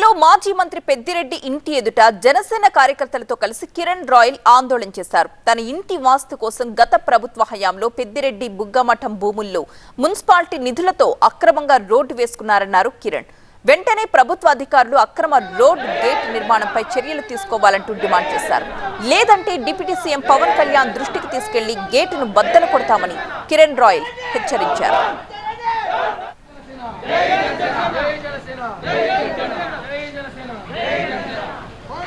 తిరుపతిలో మాజీ మంత్రి పెద్దిరెడ్డి ఇంటి ఎదుట జనసేన కార్యకర్తలతో కలిసి కిరణ్ రాయల్ ఆందోళన చేశారు. తన ఇంటి వాస్తు కోసం గత ప్రభుత్వ హయాంలో పెద్దిరెడ్డి బుగ్గమఠం భూముల్లో మున్సిపాలిటీ నిధులతో అక్రమంగా రోడ్డు వేసుకున్నారన్నారు కిరణ్. వెంటనే ప్రభుత్వ అధికారులు అక్రమ రోడ్ గేట్ నిర్మాణంపై చర్యలు తీసుకోవాలంటూ డిమాండ్ చేశారు. లేదంటే డిప్యూటీ సీఎం పవన్ కళ్యాణ్ దృష్టికి తీసుకెళ్ళి గేటును బద్దలు కొడతామని కిరణ్ రాయల్ హెచ్చరించారు నాయకత్వం పవన్ కళ్యాణ్ నాయకత్వం పవన్ కళ్యాణ్ నాయకత్వం పవన్ కళ్యాణ్ నాయకత్వం జై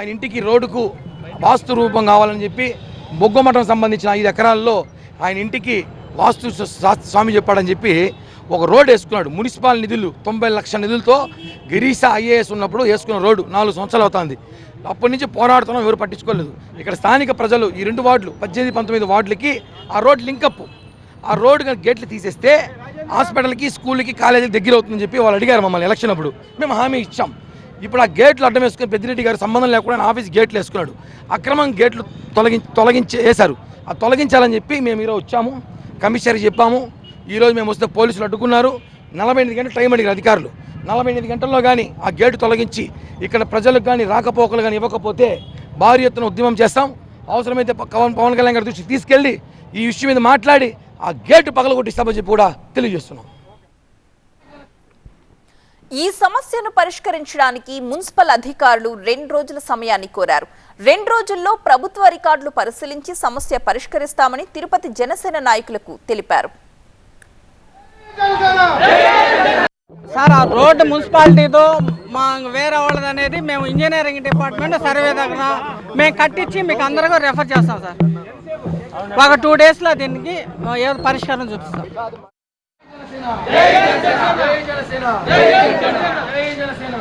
ఆయన ఇంటికి రోడ్డుకు వాస్తు రూపం కావాలని చెప్పి బొగ్గమఠం సంబంధించిన ఐదు ఎకరాల్లో ఆయన ఇంటికి వాస్తు స్వామి చెప్పాడని చెప్పి ఒక రోడ్ వేసుకున్నాడు. మున్సిపల్ నిధులు తొంభై లక్షల నిధులతో గిరీశ ఐఏఎస్ ఉన్నప్పుడు వేసుకున్న రోడ్డు నాలుగు సంవత్సరాలు అవుతుంది. అప్పటి నుంచి పోరాడుతున్నాం ఎవరు పట్టించుకోలేదు. ఇక్కడ స్థానిక ప్రజలు ఈ రెండు వార్డులు పద్దెనిమిది పంతొమ్మిది వార్డులకి ఆ రోడ్ లింకప్ ఆ రోడ్డు గేట్లు తీసేస్తే హాస్పిటల్కి స్కూల్కి కాలేజీకి దగ్గర అవుతుందని చెప్పి వాళ్ళు అడిగారు మమ్మల్ని ఎలక్షన్ అప్పుడు. మేము హామీ ఇచ్చాం. ఇప్పుడు ఆ గేట్లు అడ్డం వేసుకుని పెద్దిరెడ్డి గారు సంబంధం లేకుండా ఆఫీస్ గేట్లు వేసుకున్నాడు. అక్రమం గేట్లు తొలగి తొలగించి వేశారు. ఆ తొలగించాలని చెప్పి మేము ఈరోజు వచ్చాము. కమిషనర్కి చెప్పాము. ఈరోజు మేము వస్తే పోలీసులు అడ్డుకున్నారు. నలభై ఎనిమిది గంటలు టైం అడిగారు అధికారులు. నలభై ఎనిమిది గంటల్లో కానీ ఆ గేటు తొలగించి ఇక్కడ ప్రజలకు కానీ రాకపోకలు కానీ ఇవ్వకపోతే భారీ ఎత్తున ఉద్యమం చేస్తాం. అవసరమైతే పవన్ పవన్ కళ్యాణ్ గారి దృష్టికి తీసుకెళ్ళి ఈ విషయం మీద మాట్లాడి ఆ గేటు పగలగొట్టిస్తామని చెప్పి కూడా తెలియజేస్తున్నాం. ఈ సమస్యను పరిష్కరించడానికి మున్సిపల్ అధికారులు రెండు రోజుల సమయాన్ని కోరారు. రెండు రోజుల్లో ప్రభుత్వ రికార్డులు పరిశీలించి సమస్య పరిష్కరిస్తామని తిరుపతి జనసేన నాయకులకు తెలిపారు. సార్ ఆ రోడ్డు మున్సిపాలిటీతో మా వేరే వాళ్ళది అనేది మేము ఇంజనీరింగ్ డిపార్ట్మెంట్ సర్వే దగ్గర మేము కట్టించి మీకు అందరికీ రెఫర్ చేస్తాం సార్. ఒక టూ డేస్లో దీనికి ఏదో పరిష్కారం చూపిస్తాం. జనసేన. జై జనసేన.